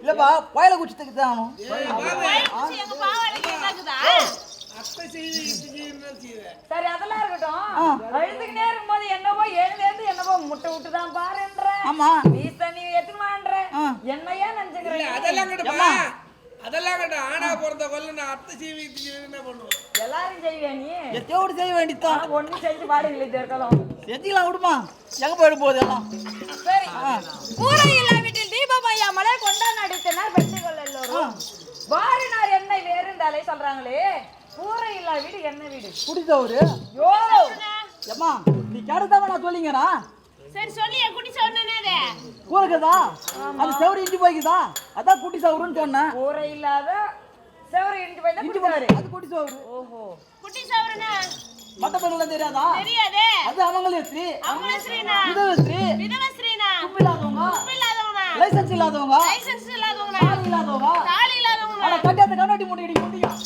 இல்லப்பா கோயில குச்சித்துக்கு தான் சரி அதெல்லாம் இருக்கட்டும். அழுதுகிட்டே இருக்கும்போது என்னவோ எழுந்தேந்து என்னவோ முட்டை விட்டு தான் பாருன்ற. ஆமா. வீஸ் தண்ணி எடுத்துக்கலான்ற ஆ. என்னையா இல்ல நினைச்சுக்கிறீங்க அதெல்லாம் கட்டப்பா அதெல்லாம் கட்ட ஆனா பிறந்த கொல்ல நான் அத்தை செய்வேன் என்ன பண்ணுவேன்? எல்லாரும் செய்வியா நீ? எத்தையோடு செய்ய வேண்டியதுதான். ஆனா ஒண்ணும் செஞ்சு பாடுங்களே இருக்கலாம் செஞ்சுக்கலாம் விடுமா. எங்க போயிட போகுது எல்லாம்? சரி. இல்லா வேறுந்தாலே சொல்றாங்களே கூரை இல்லா வீடு என்ன வீடு? குடிச்சவரு யோ! ஏம்மா நீ கேட்டதாம நான் சொல்லிங்கண்ணா சரி சொல்லி என் குட்டி சொன்னேனே கூறுக்குதா அது செவரு இஞ்சி போய்க்குதா? அதான் குட்டி சவருன்னு சொன்னேன் கூரை இல்லாத செவரு இடிஞ்சு போய் இஞ்சி போய் அது குட்டி சவரு. ஓஹோ. குட்டி சவரனா? மட்ட பெண்கள் தெரியாதா? தெரியாதே. அது அவங்களே ஸ்ரீ. அவங்க ஸ்ரீனா? விதவ ஸ்ரீ. விதவ ஸ்ரீனா? இல்லாதவங்க. லைசன்ஸ் இல்லாதவங்க. லைசன்ஸ் தாலி இல்லாதவங்க. தாலி ஆனா கட்டியாத்த கண்ணாடி மூடி இடி முடியும்.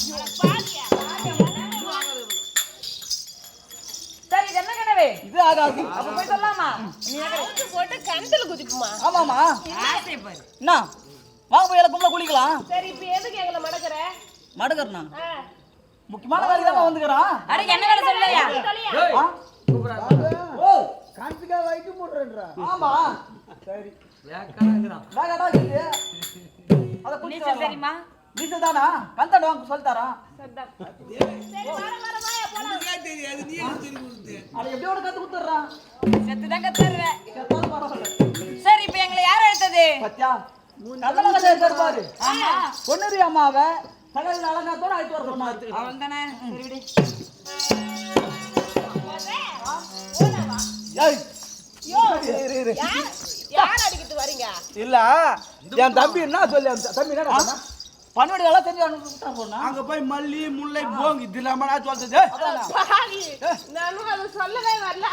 பாதியா சரி இது என்ன கனவே? இது ஆகாது. அப்ப போய் சொல்லாமா? நீ அவுத்து போட்டு கணத்துல குதிக்குமா? ஆமாமா ஆசை பாரு என்ன? வாங்க போய் எல்லாம் கும்பல குளிக்கலாம். சரி இப்ப எதுக்கு எங்களை மடக்குற? மடக்கறனா. முக்கியமான வேலைக்கு தான் வந்துக்கிறான் அட என்ன வேலை சொல்லியா? ஓ காஞ்சிக்காய் வைக்க போடுறேன்றா ஆமா. சரி. வேகடா இது. அத குளிச்சு நீச்சல் நீச்சல் தானா கந்தன் வாங்க சொல்லித்தாரா. தெரியாது நீ அட எப்படியோட கத்து கொடுத்துட்றான் செத்து தான் பரவாயில்ல. சரி இப்ப எங்களை யார் எடுத்தது? பத்தியா பாரு. ஆமா. பொன்னுரி அம்மாவை சகல அலங்காரத்தோட அழைத்து வர சொன்னாரு. அவன் தானே சரி விடு. ஏய். யோ யார் யார் அடிக்கிட்டு வரீங்க? இல்ல என் தம்பி என்ன சொல்லி அந்த தம்பி என்ன பன்வடி எல்லாம் தெரிஞ்சு அனுப்பிட்டு போனா அங்க போய் மல்லி முல்லை போங்க இது இல்லாம நான் சொல்றது சொல்லவே வரல.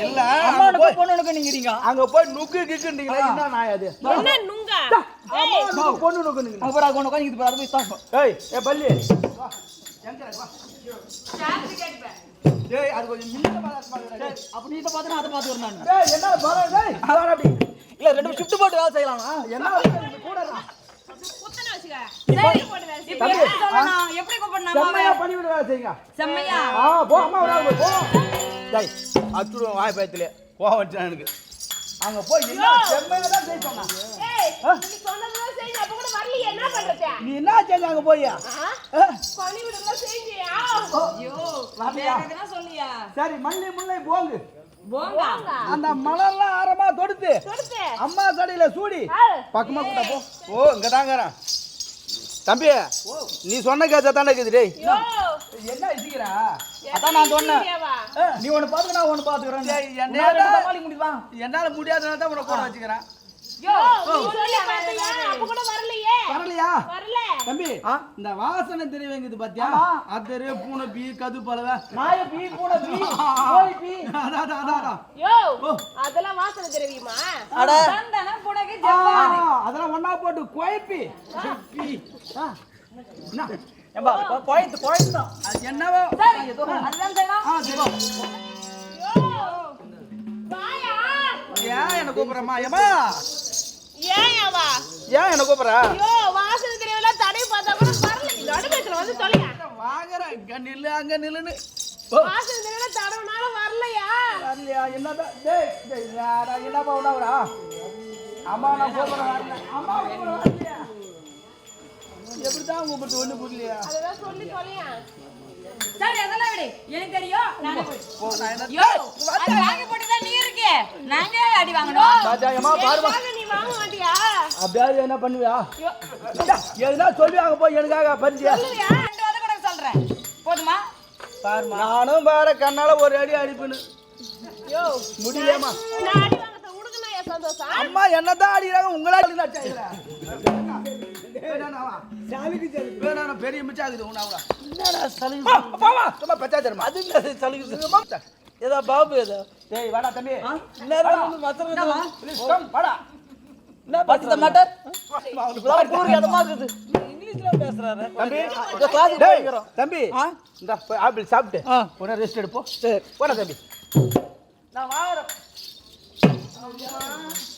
இல்ல அம்மாவுக்கு போய் பொண்ணுனுக்கு நீங்கிறீங்க அங்க போய் நுக்கு கிக்குன்றீங்களா என்ன நாய் அது என்ன நுங்கா? ஆமா, நுக்கு, பொண்ணு நுக்குன்றீங்களா அங்க உட்காந்து இது பாரு அது போய் தாக்கும் ஏய் ஏ பல்லி. வா. எங்க வா. ஏய் அது கொஞ்சம் மின்ன பாரு அப்ப நீ இதை பார்த்து நான் அதை பார்த்து வரணும் நான். ஏய் என்ன பாரு டேய் அதான் அப்படி. இல்ல ரெண்டு ஷிஃப்ட் போட்டு வேலை செய்யலாம்னா? என்ன இது கூட எப்படி கூப்பிடணும் செம்மையா பண்ணி விட வேலை செய்யுங்க. செம்மையா? ஆ போ அம்மா விடாது போ. வாய் பயத்திலே. கோவம் எனக்கு. அங்க போய் என்ன செம்மையா தான் செய்ய சொன்னா ஏய் நீ சொன்னதுதான் செஞ்சு அப்ப கூட வரலையே. என்ன பண்றது? நீ என்ன செஞ்ச அங்க போய்? விடுங்க செஞ்சியா? ஐயோ சொல்லியா சரி மல்லி முல்லை போங்கு. அந்த மலர்லாம் ஆரமா தொடுத்து. அம்மா தடியில சூடி. பக்கமா கூட்ட போ. ஓ இங்க தாங்கறேன். தம்பி நீ சொன்ன கேட்ட தானே இருக்குது டேய். என்ன இடிக்கிறா அதான் நான் சொன்னேன்? நீ ஒண்ணு பாத்துக்க நான் சமாளிக்க முடியுமா என்னால முடியாதனால தான் உன்னை கூட வச்சுக்கிறேன். யோ நீ சொல்லி பார்த்தியா? அப்ப கூட வரலையே. வரலையா? வரல. தம்பி? இந்த வாசனை தெரியுங்க பாத்தியா. அதரு பூனை பீ கது பலவ நாய பீ பூனை பீ கோழி பீ. அதான் அதான். அதெல்லாம் வாசனை தெரியுமா அட. அதெல்லாம் ஒண்ணா போட்டு குழப்பி. என்ன? குழைத்து குழைத்து தான் அது என்னவோ? ஏன் என்ன கூப்பிடுறமா ஏமா ஏன் ஏவா ஏன் என்ன கூப்பிடுற? யோ வாசனை தெரியல தடை பார்த்தா கூட வரல. இந்த நடுமேத்துல வந்து நில்லு அங்க நில்லுன்னு. வாசனை தெரியல தடவுனால வரலையா? வரலையா? என்னதான்? டேய் டேய் யாரா என்னப்பா உடவரா அம்மா நான் கூப்பிடுறேன் வரல. அம்மா கூப்பிடுறேன் வரலையா? எப்படிதான் கூப்பிட்டு ஒண்ணு புரியலையா? அதெல்லாம் சொல்லி தொலையா? சரி அதெல்லாம் விடு. எனக்கு தெரியும். நானே போய் போ நான் என்ன யோ அது வாங்கி போட்டு தான் நீ இருக்கே. நாங்க அடி வாங்கணும்? ராஜா ஏமா பாருமா. வாங்க நீ வாங்க மாட்டியா? அப்படியே என்ன பண்ணுவியா? எதுனா சொல்லுவாங்க போய் எனக்காக சொல்லுவியா? ரெண்டு வாரம் கூட சொல்றேன். போதுமா? நானும் பாரு கண்ணால ஒரு அடி அடிப்புன்னு. யோ. முடியலையாமா நான் அடி சந்தோஷம். அம்மா என்னதான் அடிக்கிறாங்க உங்களா பெரிய மிச்சம் ஆகுது உன்னாவா என்னடா சலுகை? சும்மா பச்சா தருமா அது சலுகை? ஏதா பாபு ஏதா? டேய் வாடா தம்பி. நேரம் மசரமா ப்ளீஸ் கம் வாடா. என்ன பாத்து மாட்டர். பூரி அதமா இருக்குது. இங்கிலீஷ்ல பேசுறாரு. தம்பி. இந்த கிளாஸ் தம்பி? இந்த ஆப்பிள் சாப்பிட்டு. உடனே ரெஸ்ட் எடுப்போம் சரி போடா தம்பி. நான் 好吧